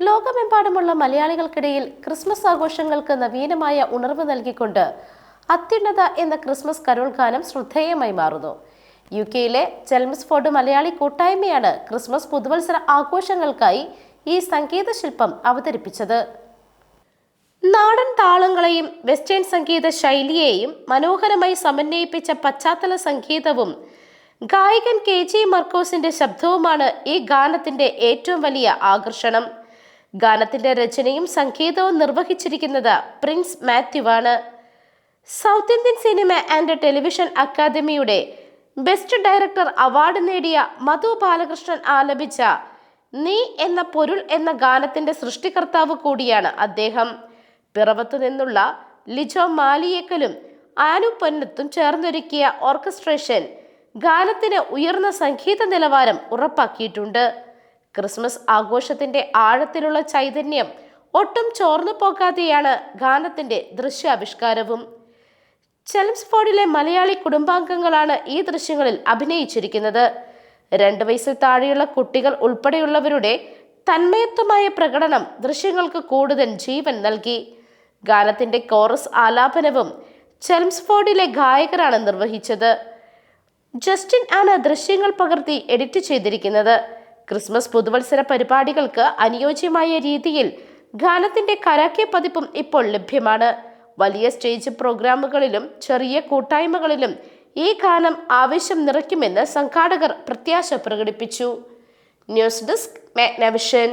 ലോകമെമ്പാടുമുള്ള മലയാളികൾക്കിടയിൽ ക്രിസ്മസ് ആഘോഷങ്ങൾക്ക് നവീനമായ ഉണർവ് നൽകിക്കൊണ്ട് അത്യുന്നത എന്ന ക്രിസ്മസ് കരോൾ ഗാനം ശ്രദ്ധേയമായി മാറുന്നു. യു കെയിലെ ചെൽമസ്ഫോർഡ് മലയാളി കൂട്ടായ്മയാണ് ക്രിസ്മസ് പുതുവത്സര ആഘോഷങ്ങൾക്കായി ഈ സംഗീത ശില്പം അവതരിപ്പിച്ചത്. നാടൻ താളങ്ങളെയും വെസ്റ്റേൺ സംഗീത ശൈലിയെയും മനോഹരമായി സമന്വയിപ്പിച്ച പശ്ചാത്തല സംഗീതവും ഗായകൻ കെ ജി മർക്കോസിന്റെ ശബ്ദവുമാണ് ഈ ഗാനത്തിന്റെ ഏറ്റവും വലിയ ആകർഷണം. ഗാനത്തിന്റെ രചനയും സംഗീതവും നിർവഹിച്ചിരിക്കുന്നത് പ്രിൻസ് മാത്യു ആണ് South Indian cinema and television അക്കാദമിയുടെ ബെസ്റ്റ് ഡയറക്ടർ അവാർഡ് നേടിയ മധു ബാലകൃഷ്ണൻ ആലപിച്ച നീ എന്ന പൊരുൾ എന്ന ഗാനത്തിന്റെ സൃഷ്ടികർത്താവ് കൂടിയാണ് അദ്ദേഹം. പിറവത്തു നിന്നുള്ള ലിജോ മാലിയേക്കലും ആനു പൊന്നത്തും ചേർന്നൊരുക്കിയ ഓർക്കസ്ട്രേഷൻ ഗാനത്തിന് ഉയർന്ന സംഗീത നിലവാരം ഉറപ്പാക്കിയിട്ടുണ്ട്. ക്രിസ്മസ് ആഘോഷത്തിന്റെ ആഴത്തിലുള്ള ചൈതന്യം ഒട്ടും ചോർന്നു പോകാതെയാണ് ഗാനത്തിന്റെ ദൃശ്യാവിഷ്കാരവും. ചെലംസ്ഫോർഡിലെ മലയാളി കുടുംബാംഗങ്ങളാണ് ഈ ദൃശ്യങ്ങളിൽ അഭിനയിച്ചിരിക്കുന്നത്. രണ്ട് വയസ്സിൽ താഴെയുള്ള കുട്ടികൾ ഉൾപ്പെടെയുള്ളവരുടെ തന്മയത്വമായ പ്രകടനം ദൃശ്യങ്ങൾക്ക് കൂടുതൽ ജീവൻ നൽകി. ഗാനത്തിന്റെ കോറസ് ആലാപനവും ചെലംസ്ഫോർഡിലെ ഗായകരാണ് നിർവഹിച്ചത്. ജസ്റ്റിൻ ആണ് ദൃശ്യങ്ങൾ പകർത്തി എഡിറ്റ് ചെയ്തിരിക്കുന്നത്. ക്രിസ്മസ് പുതുവത്സര പരിപാടികൾക്ക് അനുയോജ്യമായ രീതിയിൽ ഗാനത്തിന്റെ കരാക്കെ പതിപ്പും ഇപ്പോൾ ലഭ്യമാണ്. വലിയ സ്റ്റേജ് പ്രോഗ്രാമുകളിലും ചെറിയ കൂട്ടായ്മകളിലും ഈ ഗാനം ആവേശം നിറയ്ക്കുമെന്ന് സംഘാടകർ പ്രത്യാശ പ്രകടിപ്പിച്ചു. News desk Magnavision.